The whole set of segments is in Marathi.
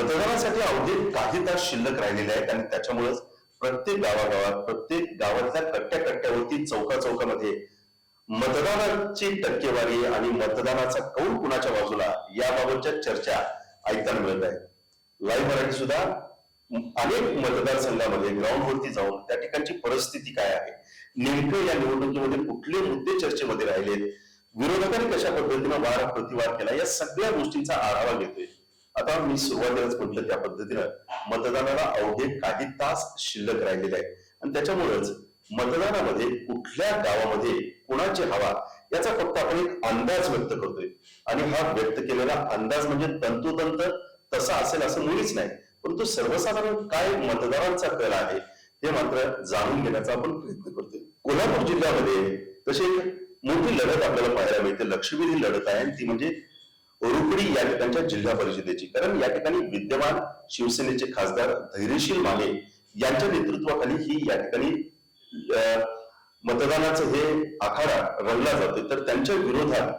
मतदानासाठी अवधी काही तास शिल्लक राहिलेले आहेत आणि त्याच्यामुळेच प्रत्येक गावागावात प्रत्येक गावातल्या कट्ट्या कट्ट्यावरती चौका चौकामध्ये मतदानाची टक्केवारी आणि मतदानाचा कौल कुणाच्या बाजूला याबाबतच्या चर्चा ऐकायला मिळत आहे. लाईव्ह मराठी सुद्धा अनेक मतदारसंघामध्ये ग्राउंडवरती जाऊन त्या ठिकाणची परिस्थिती काय आहे नेमकं या निवडणुकीमध्ये कुठले मुद्दे चर्चेमध्ये राहिलेत विरोधकांनी कशा पद्धतीनं वार प्रतिवाद केला या सगळ्या गोष्टींचा आढावा घेतोय. आता मी सुरुवातीलाच म्हटलं त्या पद्धतीनं मतदानाला अवघे काही तास शिल्लक राहिलेले आहे आणि त्याच्यामुळेच मतदानामध्ये कुठल्या गावामध्ये कुणाची हवा याचा फक्त आपण एक अंदाज व्यक्त करतोय. आणि हा व्यक्त केलेला अंदाज म्हणजे तंतोतंत तसा असेल असं मुळीच नाही. परंतु सर्वसाधारण काय मतदारांचा कल आहे हे मात्र जाणून घेण्याचा आपण प्रयत्न करतोय. कोल्हापूर जिल्ह्यामध्ये तशी एक मोठी लढत आपल्याला पाहायला मिळते. लक्षवेधी लढत आहे ती म्हणजे रुकडी या ठिकाणच्या जिल्हा परिषदेची. कारण या ठिकाणी विद्यमान शिवसेनेचे खासदार धैर्यशील माने यांच्या नेतृत्वाखाली ही या ठिकाणी मतदानाचं हे आखाडा रंगला जातोय. तर त्यांच्या विरोधात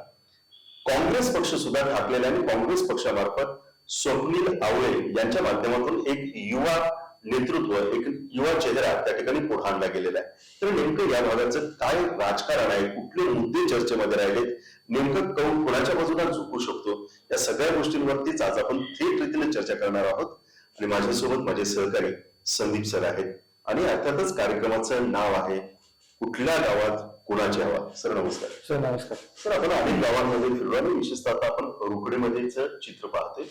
काँग्रेस पक्ष सुद्धा ठाकलेला आणि काँग्रेस पक्षामार्फत स्वप्नील आवळे यांच्या माध्यमातून एक युवा नेतृत्व एक युवा चेहरा त्या ठिकाणी पुढे आणला गेलेला आहे. तर नेमकं या भागाचं काय राजकारण आहे? कुठले मुद्दे चर्चेमध्ये राहिलेत? नेमकं कौल कोणाच्या बाजूला झुकू शकतो? या सगळ्या गोष्टींवरतीच आज आपण थेट रीतीने चर्चा करणार आहोत. आणि माझ्यासोबत माझे सहकारी संदीप सर आहेत. आणि अर्थातच कार्यक्रमाचं नाव आहे कुठल्या गावात कुणाची हवा? सर नमस्कार. सर नमस्कार. तर आपण अनेक गावांमध्ये फिरलो आणि विशेषतः आपण रुकडेमध्येच चित्र पाहतोय.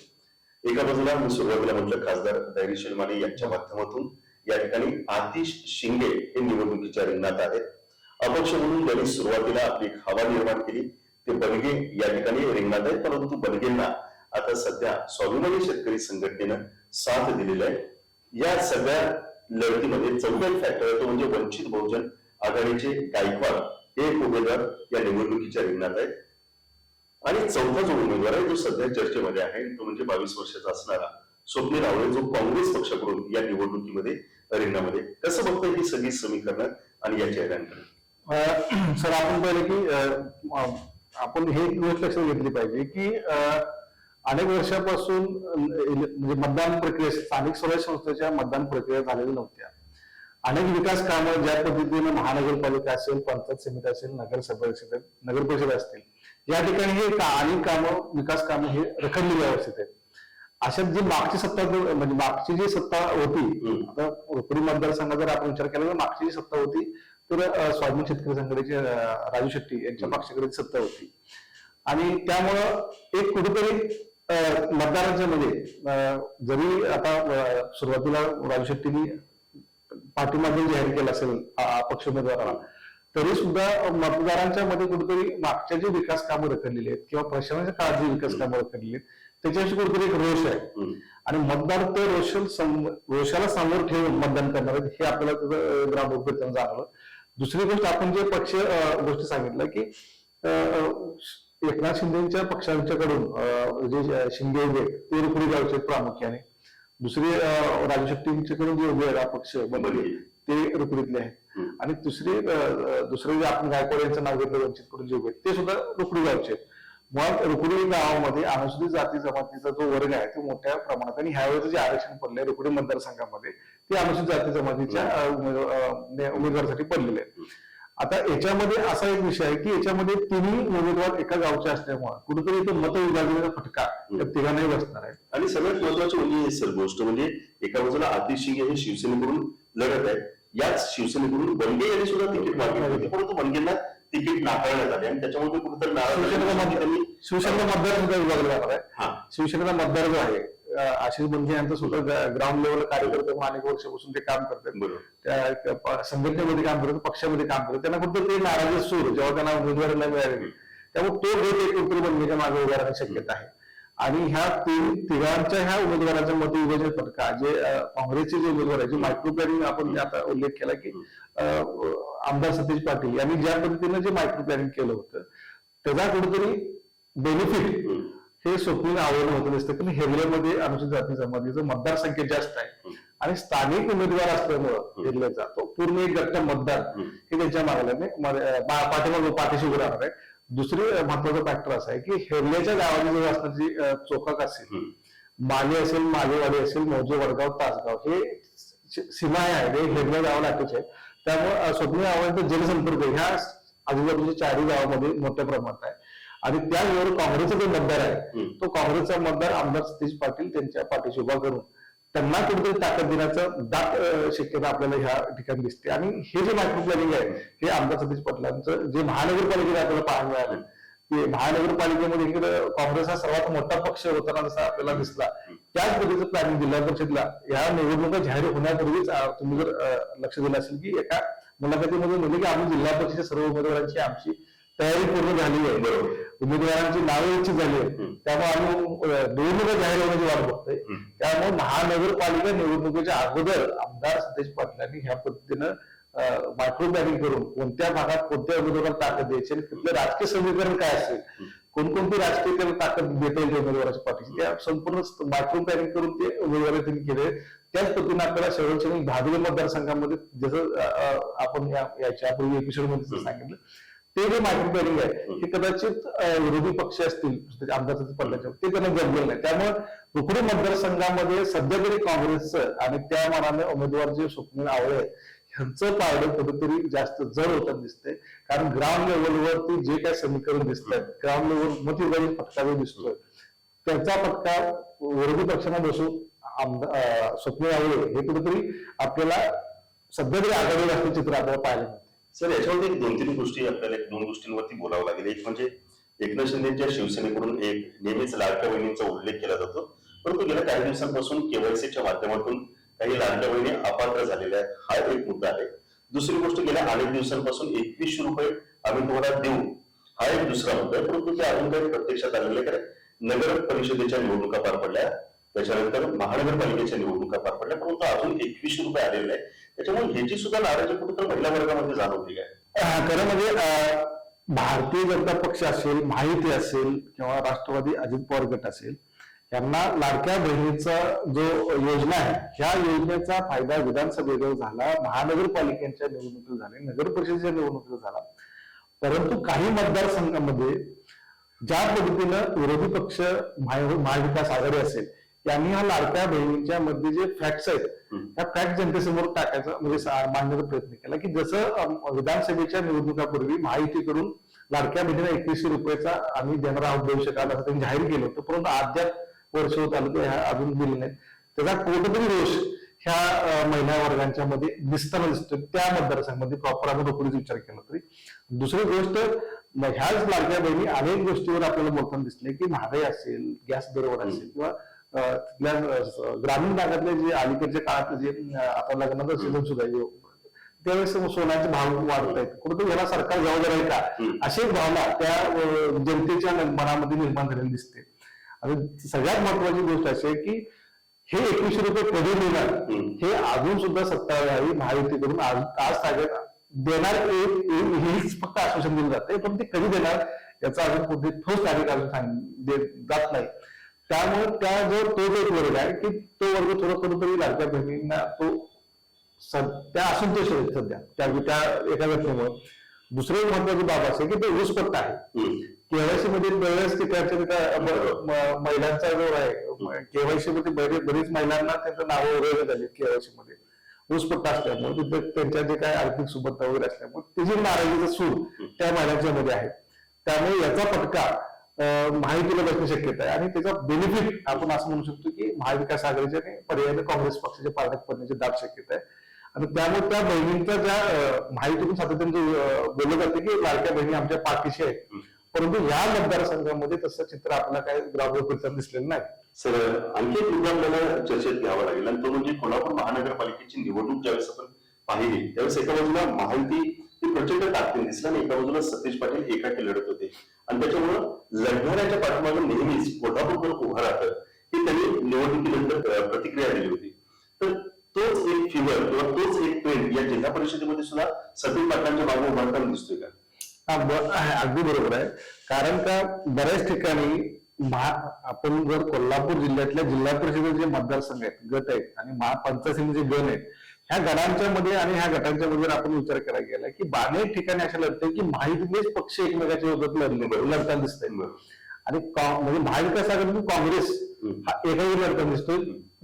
एका बाजूला मी सुरुवातीला म्हटलं खासदार धैर्यशील माने यांच्या माध्यमातून. या ठिकाणी आतिश शिंगे हे निवडणुकीच्या रिंगणात आहेत. अपक्ष म्हणून त्यांनी सुरुवातीला आपली हवा निर्माण केली. ते बलगे या ठिकाणी रिंगणात आहेत परंतु बलगेंना आता सध्या स्वाभिमानी शेतकरी संघटनेनं साथ दिलेली आहे. या सगळ्या लढतीमध्ये चौथा फॅक्टर तो म्हणजे वंचित बहुजन आघाडीचे गायकवाड हे एक उमेदवार या निवडणुकीच्या रिंगणात आहेत. आणि चौथा जो उमेदवार आहे जो सध्या चर्चेमध्ये आहे तो म्हणजे बावीस वर्षाचा असणारा स्वप्नील आवळे जो काँग्रेस पक्षाकडून या निवडणुकीमध्ये रिंगणामध्ये कसं बघतं ही सगळी समीकरणं आणि या चेहऱ्यांकडे? सर आपण पहिले की आपण हे एक गोष्ट लक्षात घेतली पाहिजे की अनेक वर्षापासून म्हणजे मतदान प्रक्रिया स्थानिक स्वराज्य संस्थेच्या मतदान प्रक्रिया झालेल्या नव्हत्या अनेक विकास कामं ज्या पद्धतीने महानगरपालिका असेल पंचायत समिती असेल नगरसभा असेल नगर परिषद असतील या ठिकाणी हे अनेक कामं विकास कामं हे रखडलेली अवस्थेत आहेत अशात जी मागची सत्ता म्हणजे मागची जी सत्ता होती. आता मतदारसंघात जर आपण विचार केला तर मागची जी सत्ता होती तर स्वाभिमान शेतकरी संघटनेचे राजू शेट्टी यांच्या पक्षाकडे सत्ता होती. आणि त्यामुळं एक कुठेतरी मतदारांच्या मध्ये जरी आता सुरुवातीला राजू शेट्टींनी पाठीमागे जाहीर केलं असेल अपक्ष उमेदवाराला तरी सुद्धा मतदारांच्या मध्ये कुठेतरी मागच्या जे विकास कामं रखडलेली आहेत किंवा प्रशासनाच्या काळात जे विकास कामं रखडलेली आहेत त्याच्याविषयी कुठेतरी एक रोष आहे. आणि मतदार ते रोष रोषाला समोर ठेवून मतदान करणार आहेत हे आपल्याला फिरताना जाणवलं. दुसरी गोष्ट आपण जे पक्ष गोष्टी सांगितलं की एकनाथ शिंदेच्या पक्षांच्याकडून जे शिंदे उभे ते रुपडी गावचे प्रामुख्याने दुसरे राजू शेट्टींच्याकडून जे उभे आहेत अपक्ष बनले ते रुकडीतले आहेत. आणि दुसरे दुसरे जे आपण गायकवाड यांचं नाव घेतलं वंचित कडून जे उभे आहेत, ते सुद्धा रुकडी गावचे आहेत मुळात रुकडी गावामध्ये अनुसूचित जाती जमातीचा जो वर्ग आहे तो मोठ्या प्रमाणात आणि ह्यावेळेचं जे आरक्षण पडलंय रुकडी मतदारसंघामध्ये ते अनुसूचित जाती जमातीच्या उमेदवारासाठी पडलेले आहे आता याच्यामध्ये असा एक विषय आहे की याच्यामध्ये तिन्ही उमेदवार एका गावचे असल्यामुळे कुठेतरी तो मत विभाजनाचा फटका त्या तिघांनाही बसणार आहे. आणि सगळ्यात महत्वाची म्हणजे सर गोष्ट म्हणजे एका बाजूला आतिश शिंगे हे शिवसेनेकडून लढत आहे. याच शिवसेनेकडून बनगे यांनी सुद्धा तिकीट मागितले होते परंतु बनगेंना तिकीट नाकारण्यात आले आणि त्याच्यामध्ये कुठेतरी नाराज शिवसेनेचा. मतदार सुद्धा विभागला जाणार आहे. हा. शिवसेनेचा मतदार जो आहे आशिष बंधे यांचं सुद्धा ग्राउंड लेवल कार्यकर्ते अनेक वर्षापासून ते काम करतात. बरोबर. त्या संघटनेमध्ये काम करतात पक्षामध्ये काम करतात. त्यांना कुठं ते नाराजी सूर जेव्हा त्यांना उमेदवारीला मिळाले त्यामुळे तो गट एक कुठेतरी बनण्याच्या मागे उभा राहण्याची शक्यता आहे. आणि ह्या तीन तिघांच्या ह्या उमेदवारांच्या मत विभाजन फटका जे काँग्रेसचे जे उमेदवार आहे जे मायक्रो प्लॅनिंग आपण आता उल्लेख केला की आमदार सतीश पाटील यांनी ज्या पद्धतीनं जे मायक्रो प्लॅनिंग केलं होतं त्याचा कुठेतरी बेनिफिट. हे स्वप्नील आवडणं होतं. दिसतं की हेरल्यामध्ये अनुसूचित जाती जमातीचं मतदारसंख्या जास्त आहे. आणि स्थानिक उमेदवार असल्यामुळं हेरल्याचा तो पूर्ण एक गट्ट मतदार हे त्यांच्या मागल्याने पाठीमाग पाठीशी उभं राहणार आहे. दुसरी महत्त्वाचा फॅक्टर असा आहे की हेरल्याच्या गावाची जवळ असणारी चोकाक असेल. माले असेल मालेवाडी असेल मौजे वडगाव तासगाव हे सीमा आहे. हे हेडल्या गावाला अटॅच आहे. त्यामुळे अं, स्वप्नील आव्हाडांचा जनसंपर्क ह्या आजूबाजूच्या चारही गावामध्ये मोठ्या प्रमाणात आहे. आणि त्याचबरोबर काँग्रेसचा जो मतदार आहे. तो काँग्रेसचा मतदार आमदार सतीश पाटील त्यांच्या पाठीशी उभा करून त्यांना कुठेतरी ताकद देण्याचं दाट शक्यता आपल्याला ह्या ठिकाणी दिसते. आणि हे जे मायक्रो प्लॅनिंग आहे हे आमदार सतीश पाटलांचं जे महानगरपालिकेत आपल्याला पाहायला मिळालं की महानगरपालिकेमध्ये इकडे काँग्रेस हा सर्वात मोठा पक्ष होताना जसा आपल्याला दिसला त्याच पद्धतीचं प्लॅनिंग जिल्हा परिषदला या निवडणुका जाहीर होण्यापूर्वीच तुम्ही जर लक्ष दिलं असेल की एका मुलाखतीमध्ये म्हणले की आम्ही जिल्हा परिषदेच्या सर्व उमेदवारांची आमची तयारी पूर्ण झाली आहे. उमेदवारांची नावे निश्चित झाली आहेत. त्यामुळे आम्ही निवडणुका जाहीर होण्याची वाट बघतोय. त्यामुळे महानगरपालिका निवडणुकीच्या अगोदर आमदार सतेज पाटलांनी ह्या पद्धतीनं मायक्रो प्लॅनिंग करून कोणत्या भागात कोणत्या उमेदवाराला ताकद द्यायची आणि तिथलं राजकीय समीकरण काय असेल कोणकोणती राजकीय त्याला ताकद देता येईल त्या उमेदवाराच्या पाठीशी? त्या संपूर्ण मायक्रो प्लॅनिंग करून ते उमेदवार त्यांनी केले. त्याच पद्धतीने आपल्याला शेवटच्या भादवे मतदारसंघामध्ये जसं आपण याच्या पूर्वी एपिसोडमध्ये सांगितलं ते जे मायक्रो प्लॅनिंग आहे हे कदाचित विरोधी पक्ष असतील त्याचे आमदार पाटलांच्या ते त्यांना जमलेलं नाही. त्यामुळे रुकडी मतदारसंघामध्ये सध्या तरी काँग्रेसचं आणि त्या मानाने उमेदवार जे स्वप्नील आवळे आहेत, ह्यांचं पारडं कुठेतरी जास्त जड होताना दिसतंय. कारण ग्राउंड लेवलवरती जे काय समीकरण दिसत आहेत ग्राउंड लेवल मती फटका जो दिसतोय. त्याचा फटका विरोधी पक्षांना अं, स्वप्नील आवळे हे कुठेतरी आपल्याला सध्या तरी आघाडीवर असलेलं चित्र आपल्याला पाहायला मिळते सर याच्यामध्ये एक दोन तीन गोष्टी आपल्याला दोन गोष्टींवरती बोलावं लागेल. एक म्हणजे एकनाथ शिंदेच्या शिवसेनेकडून एक नेहमीच लाडक्या बहिणींचा उल्लेख केला जातो. परंतु गेल्या काही दिवसांपासून केवायसीच्या माध्यमातून काही लाडक्या बहिणी अपात्र झालेल्या आहेत. हा एक मुद्दा आहे. दुसरी गोष्ट गेल्या अनेक दिवसांपासून एकवीसशे रुपये आम्ही तुम्हाला देऊ. हा एक दुसरा मुद्दा आहे. परंतु ते अजून काही प्रत्यक्षात आलेले काय नगर परिषदेच्या निवडणुका पार पडल्या. त्याच्यानंतर महानगरपालिकेच्या निवडणुका पार पडल्या. परंतु अजून एकवीसशे रुपये आलेले आहे त्याच्यामुळे ह्याची सुद्धा नाराजी कुठं महिला वर्गामध्ये जाणवली आहे खरं म्हणजे भारतीय जनता पक्ष असेल माहिती असेल किंवा राष्ट्रवादी अजित पवार गट असेल यांना लाडक्या बहिणीचा जो योजना आहे ह्या योजनेचा फायदा विधानसभेवर झाला महानगरपालिकेच्या निवडणुकीत झाले नगर परिषदेच्या निवडणुकीत झाला परंतु काही मतदारसंघामध्ये ज्या पद्धतीनं विरोधी पक्ष महा- महाविकास आघाडी असेल यांनी ह्या लाडक्या बहिणीच्या मध्ये जे फॅक्ट्स आहेत. त्या फॅक्ट जनतेसमोर टाकायचा म्हणजे मांडण्याचा प्रयत्न केला की जसं विधानसभेच्या निवडणुकापूर्वी महायुतीकडून लाडक्या बहिणीला एकवीसशे रुपयाचा आम्ही देणार आहोत देऊ शकाल असं त्यांनी जाहीर केलं होतं परंतु अद्याप वर्ष होत आलं ते ह्या अजून दिले नाहीत त्याचा कुठेतरी रोष ह्या महिला वर्गांच्या मध्ये दिसताना दिसतो त्या मतदारसंघामध्ये प्रॉपर आम्ही नोकरीचा विचार केला तरी. दुसरी गोष्ट ह्याच लाडक्या बहिणी अनेक गोष्टीवर आपल्याला बोलताना दिसले की महागाई असेल गॅस दरवर असेल किंवा तिथल्या ग्रामीण भागातले जे अलीकडच्या काळात जे आता लग्नाचं सीझन सुद्धा त्यावेळेस सोन्याचे भाव वाढत आहेत. कुठेतरी याला सरकार जबाबदार आहे का. अशी एक भावना त्या जनतेच्या मनामध्ये निर्माण झालेली दिसते. आणि सगळ्यात महत्वाची गोष्ट अशी आहे की हे एकवीसशे रुपये कधी मिळणार. हे अजून सुद्धा सत्ता यावी महायुतीकडून आज आज ताब्यात देणार हेच फक्त आश्वासन दिलं जाते. पण ते कधी देणार? याचा अजून कुठे ठोस तारीख अजून सांग दे- जात नाही. त्यामुळे त्या जो तो जो एक वर्ग आहे की तो वर्ग थोडं थोडं तरी लाडक्या बहिणींना तो स- त्या असंतोष सध्या. त्या त्या एका घटनेमुळे. दुसरं एक महत्वाची बाब असे की ते ऊस आहे. केवायसी मध्ये बऱ्याच ठिकाणच्या महिलांचा जो आहे. केवायसी मध्ये बरे- बरीच महिलांना त्यांचं नावं वगैरे झाली केवायसी मध्ये ऊसपट्टा असल्यामुळे तिथं त्यांच्या जे काय आर्थिक सुबत्ता वगैरे असल्यामुळे त्याची नाराजीचा सूर त्या महिलांच्या मध्ये आहे. त्यामुळे याचा फटका अं, महायुतीला बसण्याची शक्यता आहे. आणि त्याचा बेनिफिट आपण असं म्हणू शकतो की महाविकास आघाडीच्या पर्यायाने काँग्रेस पक्षाच्या पारड्यात पडण्याची दाट शक्यता आहे. आणि त्यामुळे त्या बहिणींचा ज्या अं, महायुतीतून सातत्याने बोललं जाते की लाडक्या बहिणी आमच्या पाठीशी आहेत. परंतु या मतदारसंघामध्ये तसं चित्र आपल्याला काही ग्राउंडवर फिरताना दिसलेलं नाही. सर आणखी एक मुद्दा आपल्याला चर्चेत घ्यावा लागेल आणि तो म्हणजे कोल्हापूर महानगरपालिकेची निवडणूक ज्यावेळेस आपण पाहिली त्यावेळेस एका बाजूला महायुती ही प्रचंड ताकदीने दिसली आणि एका बाजूला सतीश पाटील एकाकी लढत होते. आणि त्याच्यामुळं लढणाऱ्याच्या पाठीमागे नेहमीच कोल्हापूरकर उभं राहतं ही त्यांनी निवडणुकीनंतर प्रतिक्रिया दिली होती. जिल्हा परिषदेमध्ये सुद्धा सतीश पाटलांच्या मागे उभारताना दिसतोय का? हा, आहे, अगदी बरोबर आहे. कारण का बऱ्याच ठिकाणी आपण जर कोल्हापूर जिल्ह्यातल्या जिल्हा परिषदेचे मतदारसंघ आहेत गट आहेत आणि महापंचायत समितीचे गण आहेत ह्या गणांच्या मध्ये आणि ह्या गटांच्या मध्ये आपण विचार करायला गेला की अनेक ठिकाणी अशा लढते की माहितीलेच पक्ष एकमेकाच्या विरोधात लढले लढताना दिसत आहेत आणि म्हणजे महाविकास आघाडी काँग्रेस. हा एकही लढताना दिसतोय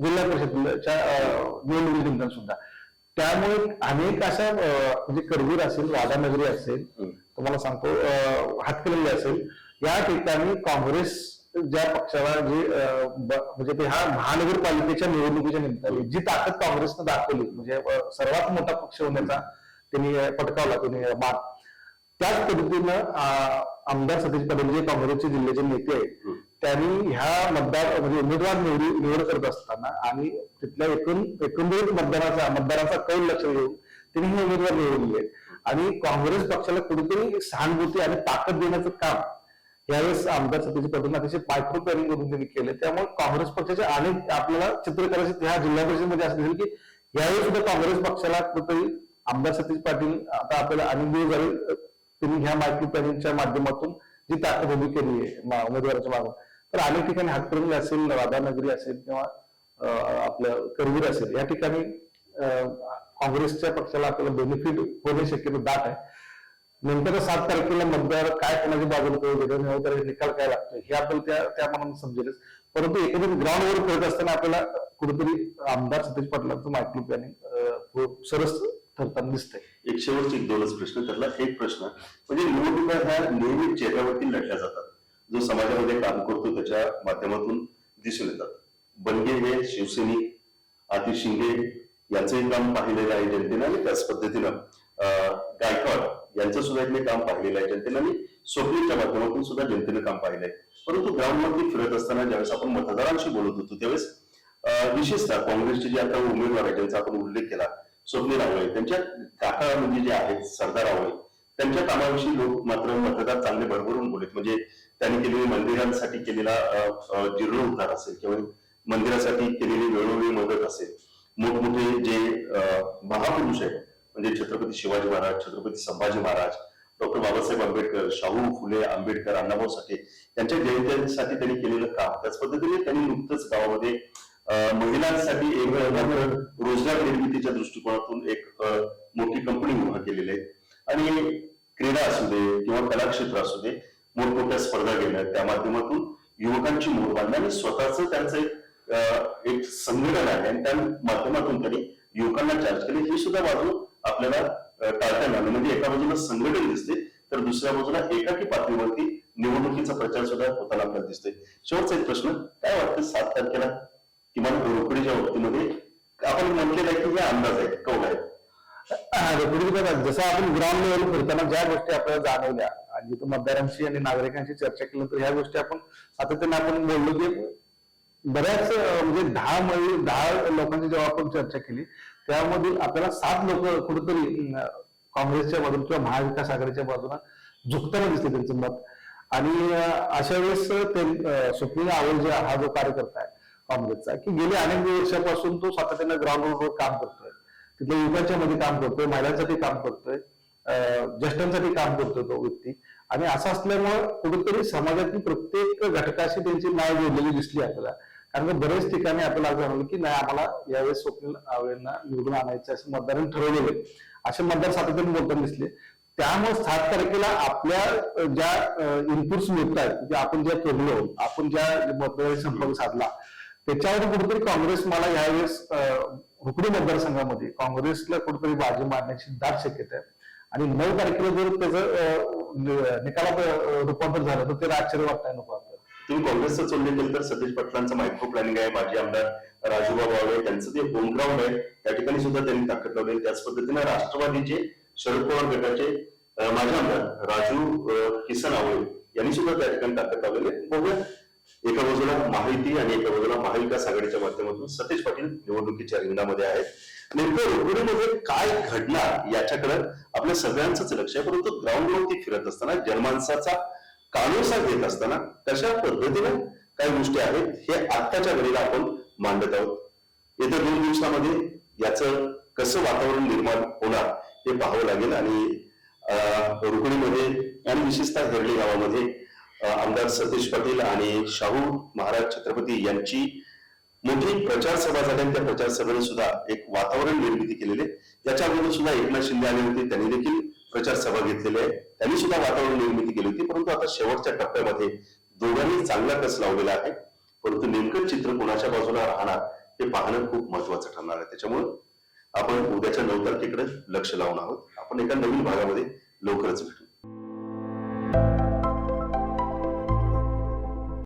जिल्हा परिषदच्या अं, निवडणुकी जिंकताना सुद्धा. त्यामुळे अनेक अशा म्हणजे करवीर असेल राधानगरी असेल. तुम्हाला सांगतो अं, हातकणंगले असेल या ठिकाणी काँग्रेस ज्या पक्षाला जे म्हणजे ते हा महानगरपालिकेच्या निवडणुकीच्या निमित्ताने जी ताकद काँग्रेसनं दाखवली म्हणजे सर्वात मोठा पक्ष होण्याचा त्यांनी पटकावला त्यांनी मान त्याच पद्धतीनं आमदार सतीश पटेल जे काँग्रेसचे जिल्ह्याचे नेते आहेत. त्यांनी ह्या मतदार म्हणजे उमेदवार निवडी निवड करत असताना आणि तिथल्या एकूण एकंदरीत मतदाराचा मतदाराचा कौल लक्ष घेऊन त्यांनी हे उमेदवार निवडले. आहेत आणि काँग्रेस पक्षाला कुठेतरी सहानुभूती आणि ताकद देण्याचं काम यावेळेस आमदार सतीश पटेल अतिशय मायक्रो करून त्यांनी केले. त्यामुळे काँग्रेस पक्षाचे अनेक आपल्याला चित्र करायचे ह्या जिल्हा परिषदेमध्ये असं दिसेल की यावेळी सुद्धा काँग्रेस पक्षाला कुठेतरी आमदार सतीश पाटील आता आपल्याला अनेक दिवस झाले त्यांनी ह्या मायक्रो प्लॅनिंगच्या माध्यमातून जी ताकद उभी केली आहे उमेदवाराच्या मागून तर अनेक ठिकाणी हातकर्मी असेल राधानगरी असेल किंवा आपलं करवीर असेल या ठिकाणी काँग्रेसच्या पक्षाला आपल्याला बेनिफिट होणे शक्यतो दाट आहे. नंतर सात तारखेला मतदार काय कोणाच्या बाजूला करू देतात नऊ तारखेला निकाल काय लागतो हे आपल्याला त्या त्या मनाने समजेलच. परंतु एकंदरीत ग्राउंडवर करत असताना आपल्याला कुठेतरी आमदार सतीश पाटलांचं मायक्रो प्लॅनिंग सरस ठरताना दिसतंय. एक शेवटचे एक दोनच प्रश्न त्यातला एक प्रश्न म्हणजे निवडणुका ह्या नेहमी चेहऱ्यावरती लढल्या जातात. जो समाजामध्ये काम करतो त्याच्या माध्यमातून दिसून येतात. बनगे हे शिवसैनिक आतिश शिंदे यांचंही काम पाहिलेलं आहे जनतेनं आणि त्याच पद्धतीनं अं, गायकवाड यांचं सुद्धा इथले काम पाहिलेलं आहे जनतेनं आणि स्वप्नीच्या माध्यमातून सुद्धा जनतेनं काम पाहिलंय. परंतु ग्राउंडवरती फिरत असताना ज्यावेळेस आपण मतदारांशी बोलत होतो त्यावेळेस अं, विशेषतः काँग्रेसचे जे आता उमेदवार आहेत ज्यांचा आपण उल्लेख केला स्वप्नील आवळे त्यांच्या काका म्हणजे जे आहेत सरदार आवळे त्यांच्या कामाविषयी लोक मात्र मतदार चांगले भरभरून बोलत. म्हणजे त्यांनी केलेली मंदिरांसाठी केलेला जीर्ण उद्धार जीर्णोद्धार असेल किंवा मंदिरासाठी केलेली वेळोवेळी मदत असेल. मोठमोठे जे अं, महापुरुष आहेत म्हणजे छत्रपती शिवाजी महाराज छत्रपती संभाजी महाराज डॉक्टर बाबासाहेब आंबेडकर शाहू फुले आंबेडकर अण्णाभाऊ साठे यांच्या जयंत्यांसाठी त्यांनी केलेलं काम. त्याच पद्धतीने त्यांनी नुकतंच गावामध्ये महिलांसाठी एक रोजगार निर्मितीच्या दृष्टिकोनातून एक मोठी कंपनी उभा केलेली आहे. आणि क्रीडा असू दे किंवा कला क्षेत्र असू दे मोठमोठ्या स्पर्धा घेणं त्या माध्यमातून युवकांची मोड बांधणं आणि स्वतःच त्यांचं एक एक संघटन आहे आणि त्या माध्यमातून त्यांनी युवकांना चार्ज केले. ही सुद्धा बाजू आपल्याला टाळता येणार म्हणजे एका बाजूला संघटन दिसते तर दुसऱ्या बाजूला एकाकी पातळीवरती निवडणुकीचा प्रचार सुद्धा होताना आपल्याला दिसतोय. शेवटचा एक प्रश्न काय वाटतं सात तारखेला? किमान रोकडीच्या बाबतीमध्ये आपण म्हटलेलं आहे की हे अंदाज आहेत कौल आहे. जसं आपण ग्राउंड लेवल फिरताना ज्या गोष्टी आपल्याला जाणवल्या आणि जिथं मतदारांशी आणि नागरिकांशी चर्चा केल्यानंतर ह्या गोष्टी आपण सातत्याने आपण बोललो की बऱ्याच म्हणजे दहा मळी दहा लोकांची जेव्हा आपण चर्चा केली त्यामधील आपल्याला सात लोक कुठेतरी काँग्रेसच्या बाजून किंवा महाविकास आघाडीच्या बाजूला झुकताना दिसते त्यांचं मत. आणि अशा वेळेस ते सुप्रिया स्वप्नील आवड जे हा जो कार्यकर्ता आहे काँग्रेसचा की गेले अनेक वर्षापासून तो सातत्याने ग्राउंडवर काम करतोय. तिथल्या युगाच्या मध्ये काम करतोय महिलांसाठी काम करतोय ज्येष्ठांसाठी काम करतोय तो व्यक्ती. आणि असं असल्यामुळं कुठेतरी समाजातील प्रत्येक घटकाशी त्यांची नाव जोडलेली दिसली आपल्याला. कारण का बरेच ठिकाणी आपल्याला असं जाणवलं की नाही आम्हाला यावेळेस स्वप्नील आवळेंना निवडून आणायचं असं मतदारांनी ठरवलेले असे मतदार सातत्याने बोलताना दिसले. त्यामुळे सात तारखेला आपल्या ज्या इनपुट्स मिळत आहेत म्हणजे आपण ज्या केलो आपण ज्या मतदारांशी संपर्क साधला त्याच्यावर कुठेतरी काँग्रेस मला यावेळेस अं, हुकडी मतदारसंघामध्ये काँग्रेसला कुठेतरी बाजू मारण्याची दाट शक्यता आहे. आणि नऊ तारखेला जर त्याचं निकालात रूपांतर झालं तर ते आश्चर्य वाटतंय नको आपल्याला. तुम्ही काँग्रेसचं उल्लेख केलं तर सतीश पाटलांचं मायक्रो प्लॅनिंग आहे. माजी आमदार राजूबाब आवळे त्यांचं ते होम ग्राउंड आहे. त्या ठिकाणी सुद्धा त्यांनी ताकद लावली त्याच पद्धतीने राष्ट्रवादीचे शरद पवार गटाचे माझे माजी आमदार राजू किसन आवळे यांनी सुद्धा त्या ठिकाणी ताकद लावलेली आहे. बघूया. एका बाजूला माहिती आणि एका बाजूला महाविकास आघाडीच्या माध्यमातून सतेज पाटील निवडणुकीच्या रिंगणामध्ये आहेत. नेमकं रुग्णमध्ये काय घडणार याच्याकडे आपल्या सगळ्यांचंच लक्ष आहे परंतु ग्राउंडवरती फिरत असताना जनमानसाचा कानोसा घेत असताना कशा पद्धतीने काही गोष्टी आहेत हे आत्ताच्या घडीला आपण मांडत आहोत. येत्या दोन दिवसामध्ये याचं कसं वातावरण निर्माण होणार हे पाहावं लागेल आणि अं, रुग्णीमध्ये आणि विशेषतः हेरली गावामध्ये आमदार सतीश पाटील आणि शाहू महाराज छत्रपती यांची मोठी प्रचार सभा झाली आणि त्या प्रचार सभेने सुद्धा एक वातावरण निर्मिती केलेली आहे. याच्या अगोदर सुद्धा एकनाथ शिंदे आले होते त्यांनी देखील प्रचार सभा घेतलेली आहे. त्यांनी सुद्धा वातावरण निर्मिती केली होती परंतु आता शेवटच्या टप्प्यामध्ये दोघांनी चांगला कस लावलेला आहे परंतु नेमकं चित्र कोणाच्या बाजूला राहणार हे पाहणं खूप महत्वाचं ठरणार आहे. त्याच्यामुळं आपण उद्याच्या नऊ तारखेकडे लक्ष लावून आहोत. आपण एका नवीन भागामध्ये लवकरच भेटू.